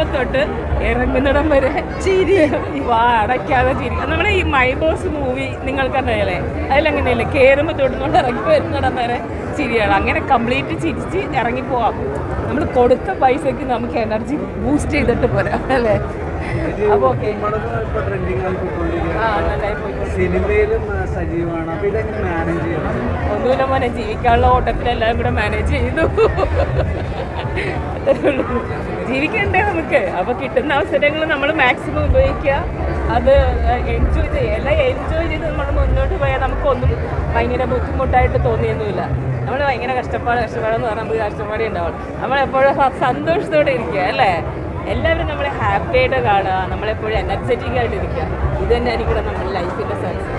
ഇറങ്ങുന്നിടം വരെ ചിരി. വാ അടയ്ക്കാതെ ചിരി. നമ്മുടെ ഈ മൈ ബോസ് മൂവി നിങ്ങൾക്കറിയാലേ? അതിലങ്ങനെയല്ലേ? കയറുമ്പോൾ തൊടുന്നുകൊണ്ട് ഇറങ്ങി വരുന്നിടം വരെ ചിരിയാണ്. അങ്ങനെ കംപ്ലീറ്റ് ചിരിച്ച് ഇറങ്ങി പോവാം. നമ്മൾ കൊടുത്ത പൈസയ്ക്ക് നമുക്ക് എനർജി ബൂസ്റ്റ് ചെയ്തിട്ട് പോരാം അല്ലേ? ഓക്കെ. സിനിമയിലും സജീവമാണ് അപ്പൊ ഇതെങ്ങനെ മാനേജ് ചെയ്യണം. ഒന്നുമില്ല മോനെ ജീവിക്കാനുള്ള ഓട്ടത്തിൽ എല്ലാം കൂടെ മാനേജ് ചെയ്തു. ജീവിക്കണ്ടേ നമുക്ക്? അപ്പൊ കിട്ടുന്ന അവസരങ്ങൾ നമ്മൾ മാക്സിമം ഉപയോഗിക്കുക. അത് എൻജോയ് ചെയ്യുക എല്ലാം എൻജോയ് ചെയ്ത് നമ്മൾ മുന്നോട്ട് പോയാൽ നമുക്കൊന്നും ഭയങ്കര ബുദ്ധിമുട്ടായിട്ട് തോന്നിയൊന്നുമില്ല. നമ്മൾ ഭയങ്കര കഷ്ടപ്പാട് കഷ്ടപ്പാടെന്ന് പറഞ്ഞാൽ നമുക്ക് കഷ്ടപ്പാടേ ഉണ്ടാവും നമ്മളെപ്പോഴും സന്തോഷത്തോടെ ഇരിക്കുക അല്ലേ? എല്ലാവരും ഹാപ്പി ആയിട്ട് കാണുക നമ്മളെപ്പോഴും എനർജറ്റിക് ആയിട്ട് ഇരിക്കുക ഇത് തന്നെ ആയിരിക്കണം നമ്മുടെ ലൈഫിന്റെ സക്സസ്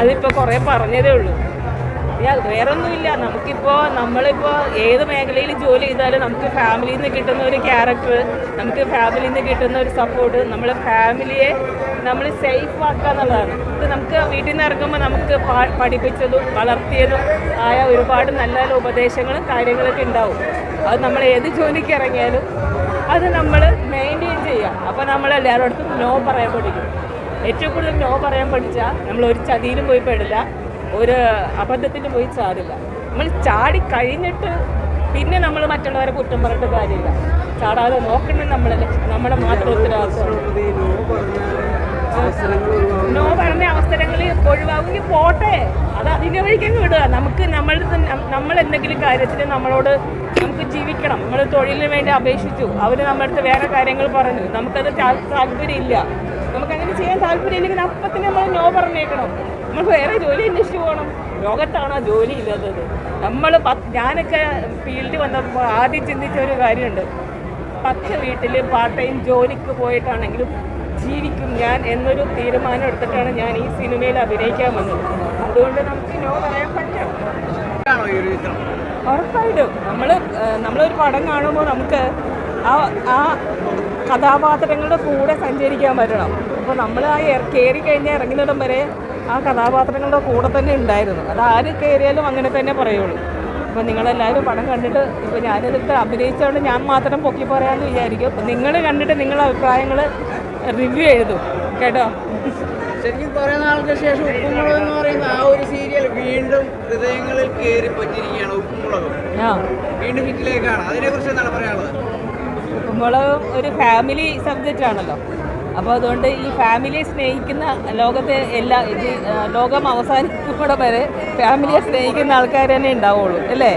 അതിപ്പോൾ കുറേ പറഞ്ഞതേ ഉള്ളൂ. വേറൊന്നുമില്ല. നമുക്കിപ്പോൾ നമ്മളിപ്പോൾ ഏത് മേഖലയിൽ ജോലി ചെയ്താലും നമുക്ക് ഫാമിലിയിൽ നിന്ന് കിട്ടുന്ന ഒരു ക്യാരക്ടർ നമുക്ക് ഫാമിലിയിൽ നിന്ന് കിട്ടുന്ന ഒരു സപ്പോർട്ട് നമ്മളെ ഫാമിലിയെ നമ്മൾ സേഫ് ആക്കുക എന്നുള്ളതാണ്. ഇത് നമുക്ക് വീട്ടിൽ നിന്ന് ഇറങ്ങുമ്പോൾ നമുക്ക് പഠിപ്പിച്ചതും വളർത്തിയതും ആയ ഒരുപാട് നല്ല നല്ല ഉപദേശങ്ങളും കാര്യങ്ങളൊക്കെ ഉണ്ടാവും. അത് നമ്മൾ ഏത് ജോലിക്ക് ഇറങ്ങിയാലും അത് നമ്മൾ മെയിന്റെയിൻ ചെയ്യുക. അപ്പോൾ നമ്മൾ എല്ലാവരോടത്തും നോ പറയാൻ പഠിക്കും. ഏറ്റവും കൂടുതൽ നോ പറയാൻ പഠിച്ചാൽ നമ്മൾ ഒരു ചതിയിലും പോയി പെടില്ല. ഒരു അബദ്ധത്തിന് പോയി ചാടില്ല. നമ്മൾ ചാടി കഴിഞ്ഞിട്ട് പിന്നെ നമ്മൾ മറ്റുള്ളവരെ കുറ്റം പറഞ്ഞിട്ട് കാര്യമില്ല. ചാടാതെ നോക്കണം നമ്മളെ. നമ്മുടെ മാത്രം ഉത്തരവാദിത്വം. നോ പറഞ്ഞ അവസരങ്ങളിൽ ഒഴിവാകുമെങ്കിൽ പോട്ടെ. അത് അതിന്റെ വഴിക്കങ്ങ് വിടുക. നമുക്ക് നമ്മൾ നമ്മൾ എന്തെങ്കിലും കാര്യത്തിന് നമ്മളോട് നമുക്ക് ജീവിക്കണം. നമ്മൾ തൊഴിലിന് വേണ്ടി അപേക്ഷിച്ചു. അവർ നമ്മളടുത്ത് വേറെ കാര്യങ്ങൾ പറഞ്ഞു. നമുക്കത് ഇല്ല താല്പര്യമില്ല. നമുക്കങ്ങനെ ചെയ്യാൻ താല്പര്യമില്ലെങ്കിൽ അപ്പം തന്നെ നമ്മൾ നോ പറഞ്ഞേക്കണം. നമ്മൾ വേറെ ജോലി അന്വേഷിച്ച് പോകണം. ലോകത്താണോ ജോലി ഇല്ലാത്തത്? നമ്മൾ ഞാനൊക്കെ ഫീൽഡിൽ വന്നപ്പോൾ ആദ്യം ചിന്തിച്ച ഒരു കാര്യമുണ്ട്. പത്ത് വീട്ടിൽ പാർട്ട് ടൈം ജോലിക്ക് പോയിട്ടാണെങ്കിലും ജീവിക്കും ഞാൻ എന്നൊരു തീരുമാനം എടുത്തിട്ടാണ് ഞാൻ ഈ സിനിമയിൽ അഭിനയിക്കാൻ വന്നത്. അതുകൊണ്ട് നമുക്ക് നോ പറയാൻ പറ്റും. ഉറപ്പായിട്ടും. നമ്മൾ നമ്മളൊരു പടം കാണുമ്പോൾ നമുക്ക് ആ ആ കഥാപാത്രങ്ങളുടെ കൂടെ സഞ്ചരിക്കാൻ പറ്റണം. അപ്പോൾ നമ്മൾ ആ കയറി കഴിഞ്ഞാൽ ഇറങ്ങുന്നിടം വരെ ആ കഥാപാത്രങ്ങളുടെ കൂടെ തന്നെ ഉണ്ടായിരുന്നു. അത് ആര് കയറിയാലും അങ്ങനെ തന്നെ പറയുള്ളൂ. അപ്പോൾ നിങ്ങളെല്ലാവരും പടം കണ്ടിട്ട് ഇപ്പോൾ ഞാനിതിൽ അഭിനയിച്ചുകൊണ്ട് ഞാൻ മാത്രം പൊക്കി പറയാമെന്ന് വിചാരിക്കും. അപ്പോൾ നിങ്ങൾ കണ്ടിട്ട് നിങ്ങളുടെ അഭിപ്രായങ്ങൾ റിവ്യൂ എഴുതും. കേട്ടോ? ശരിക്കും കുറേ നാൾക്ക് ശേഷം ഉപ്പുമുളക് എന്ന് പറയുന്ന ആ ഒരു സീരിയൽ വീണ്ടും ഹൃദയങ്ങളിൽ കയറി പറ്റിയിരിക്കുകയാണ് ഉപ്പുമുളകും വീണ്ടും ഹിറ്റിലേക്കാണ്. അതിനെക്കുറിച്ച് എന്താണ് പറയാനുള്ളത്? ഉപ്പുമുളകും ഒരു ഫാമിലി സബ്ജക്റ്റ് ആണല്ലോ. അപ്പോൾ അതുകൊണ്ട് ഈ ഫാമിലിയെ സ്നേഹിക്കുന്ന ലോകത്തെ എല്ലാ ഇത് ലോകം അവസാനിക്കുമ്പോൾ വരെ ഫാമിലിയെ സ്നേഹിക്കുന്ന ആൾക്കാർ തന്നെ ഉണ്ടാവുള്ളൂ അല്ലേ?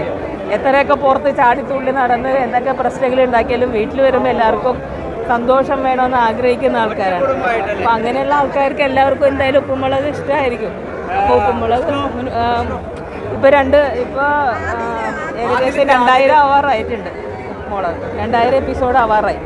എത്രയൊക്കെ പുറത്ത് ചാടിത്തുള്ളി നടന്ന് എന്തൊക്കെ പ്രശ്നങ്ങൾ ഉണ്ടാക്കിയാലും വീട്ടിൽ വരുമ്പോൾ എല്ലാവർക്കും സന്തോഷം വേണമെന്ന് ആഗ്രഹിക്കുന്ന ആൾക്കാരാണ്. അപ്പം അങ്ങനെയുള്ള ആൾക്കാർക്ക് എല്ലാവർക്കും എന്തായാലും ഉപ്പുമുളക് ഇഷ്ടമായിരിക്കും. അപ്പോൾ ഉപ്പുമുളക് ഇപ്പോൾ രണ്ട് ഇപ്പോൾ ഏകദേശം രണ്ടായിരം ആവാറായിട്ടുണ്ട് മുളക് രണ്ടായിരം എപ്പിസോഡ് ആവാറായി.